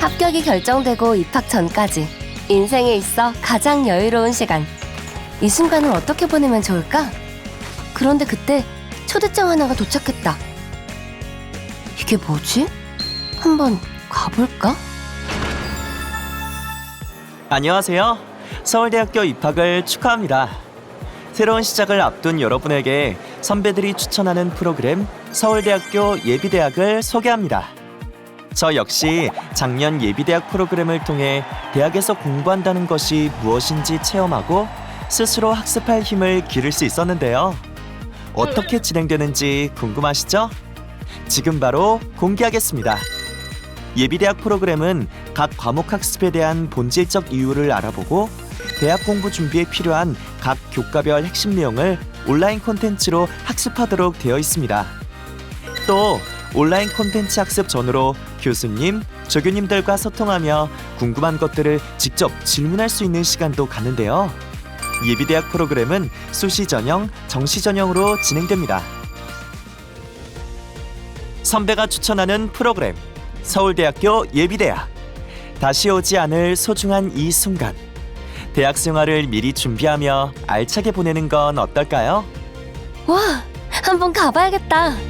합격이 결정되고 입학 전까지 인생에 있어 가장 여유로운 시간. 이 순간을 어떻게 보내면 좋을까? 그런데 그때 초대장 하나가 도착했다. 이게 뭐지? 한번 가볼까? 안녕하세요. 서울대학교 입학을 축하합니다. 새로운 시작을 앞둔 여러분에게 선배들이 추천하는 프로그램 서울대학교 예비대학을 소개합니다. 저 역시 작년 예비대학 프로그램을 통해 대학에서 공부한다는 것이 무엇인지 체험하고 스스로 학습할 힘을 기를 수 있었는데요. 어떻게 진행되는지 궁금하시죠? 지금 바로 공개하겠습니다. 예비대학 프로그램은 각 과목 학습에 대한 본질적 이유를 알아보고 대학 공부 준비에 필요한 각 교과별 핵심 내용을 온라인 콘텐츠로 학습하도록 되어 있습니다. 또 온라인 콘텐츠 학습 전후로 교수님, 조교님들과 소통하며 궁금한 것들을 직접 질문할 수 있는 시간도 갖는데요. 예비대학 프로그램은 수시 전형, 정시 전형으로 진행됩니다. 선배가 추천하는 프로그램 서울대학교 예비대학 다시 오지 않을 소중한 이 순간 대학 생활을 미리 준비하며 알차게 보내는 건 어떨까요? 와, 한번 가봐야겠다.